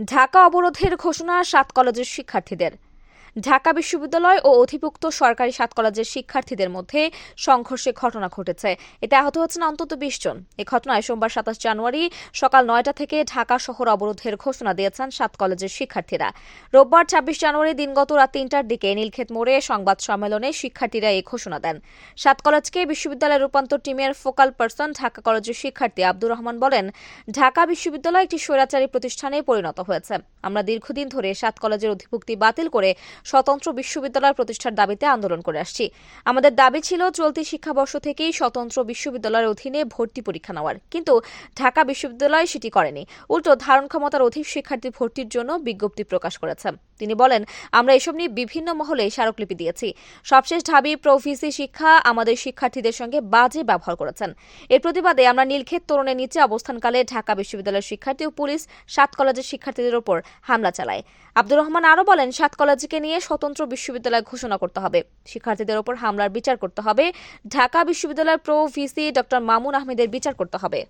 ঢাকা অবরোধের ঘোষণা সাত কলেজের শিক্ষার্থীদের। ঢাকা বিশ্ববিদ্যালয় ও অধিভুক্ত সরকারি সাত কলেজের শিক্ষার্থীদের মধ্যে সংঘর্ষে ঘটনা ঘটেছে। এতে আহত হচ্ছেন অন্তত বিশ জন। এ ঘটনায় সোমবার সাতাশ জানুয়ারি সকাল নয়টা থেকে ঢাকা শহর অবরোধের ঘোষণা দিয়েছেন সাত কলেজের শিক্ষার্থীরা। রোববার ছাব্বিশ জানুয়ারি দিনগত রাত তিনটার দিকে নীলক্ষেত মোড়ে সংবাদ সম্মেলনে শিক্ষার্থীরা এই ঘোষণা দেন। সাত কলেজকে বিশ্ববিদ্যালয়ের রূপান্তর টিমের ফোকাল পার্সন ঢাকা কলেজের শিক্ষার্থী আব্দুর রহমান বলেন, ঢাকা বিশ্ববিদ্যালয় একটি স্বৈরাচারী প্রতিষ্ঠানে পরিণত হয়েছে। আমরা দীর্ঘদিন ধরে সাত কলেজের অধিভুক্তি বাতিল করে স্বতন্ত্র বিশ্ববিদ্যালয় প্রতিষ্ঠার দাবিতে আন্দোলন করে আসছি। আমাদের দাবি ছিল, চলতি শিক্ষাবর্ষ থেকেই স্বতন্ত্র বিশ্ববিদ্যালয়ের অধীনে ভর্তি পরীক্ষা নেওয়ার। কিন্তু ঢাকা বিশ্ববিদ্যালয় সেটি করেনি। উল্টো ধারণ ক্ষমতার অধিক শিক্ষার্থী ভর্তির জন্য বিজ্ঞপ্তি প্রকাশ করেছে। তিনি বলেন, আমরা এসব নিয়ে বিভিন্ন মহলে স্মারকলিপি দিয়েছি। সবশেষ ঢাবি প্রভিসি শিক্ষা আমাদের শিক্ষার্থীদের সঙ্গে বাজে ব্যবহার করেছেন। এর প্রতিবাদে আমরা নীলক্ষেত তোরণের নিচে অবস্থানকালে ঢাকা বিশ্ববিদ্যালয়ের শিক্ষার্থী ও পুলিশ সাত কলেজের শিক্ষার্থীদের ওপর হামলা চালায়। আব্দুর রহমান আরও বলেন, সাত কলেজকে নিয়ে স্বতন্ত্র বিশ্ববিদ্যালয় ঘোষণা করতে হবে। শিক্ষার্থীদের ওপর হামলার বিচার করতে হবে। ঢাকা বিশ্ববিদ্যালয়ের প্রো ভিসি ডক্টর মামুন আহমেদের বিচার করতে হবে।